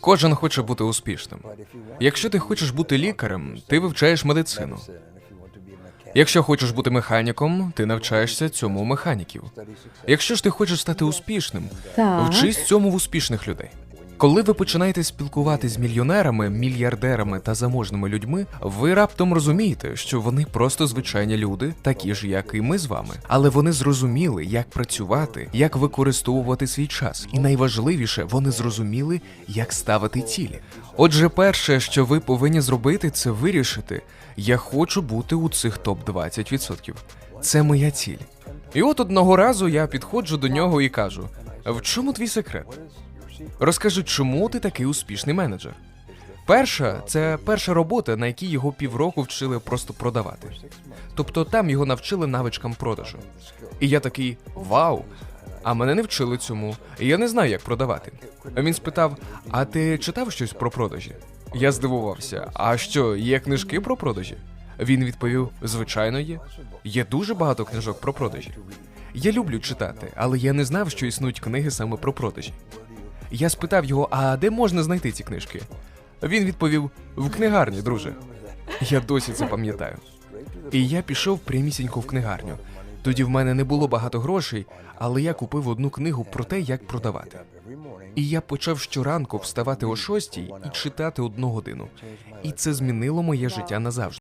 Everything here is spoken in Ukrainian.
Кожен хоче бути успішним. Якщо ти хочеш бути лікарем, ти вивчаєш медицину. Якщо хочеш бути механіком, ти навчаєшся цьому у механіків. Якщо ж ти хочеш стати успішним, Так. вчись цьому в успішних людей. Коли ви починаєте спілкуватися з мільйонерами, мільярдерами та заможними людьми, ви раптом розумієте, що вони просто звичайні люди, такі ж, як і ми з вами. Але вони зрозуміли, як працювати, як використовувати свій час, і найважливіше, вони зрозуміли, як ставити цілі. Отже, перше, що ви повинні зробити, це вирішити: я хочу бути у цих топ 20%. Це моя ціль. І от одного разу я підходжу до нього і кажу: в чому твій секрет? Розкажи, чому ти такий успішний менеджер? Перша це перша робота, на якій його півроку вчили просто продавати. Тобто там його навчили навичкам продажу. І я такий вау! А мене не вчили цьому, і я не знаю, як продавати. А Він спитав: А ти читав щось про продажі? Я здивувався. А що, є книжки про продажі? Він відповів: звичайно, є. Є дуже багато книжок про продажі. Я люблю читати, але я не знав, що існують книги саме про продажі. Я спитав його, а де можна знайти ці книжки? Він відповів: в книгарні, друже. Я досі це пам'ятаю. І я пішов прямісінько в книгарню. Тоді в мене не було багато грошей, але я купив одну книгу про те, як продавати. І я почав щоранку вставати о шостій і читати одну годину. І це змінило моє життя назавжди.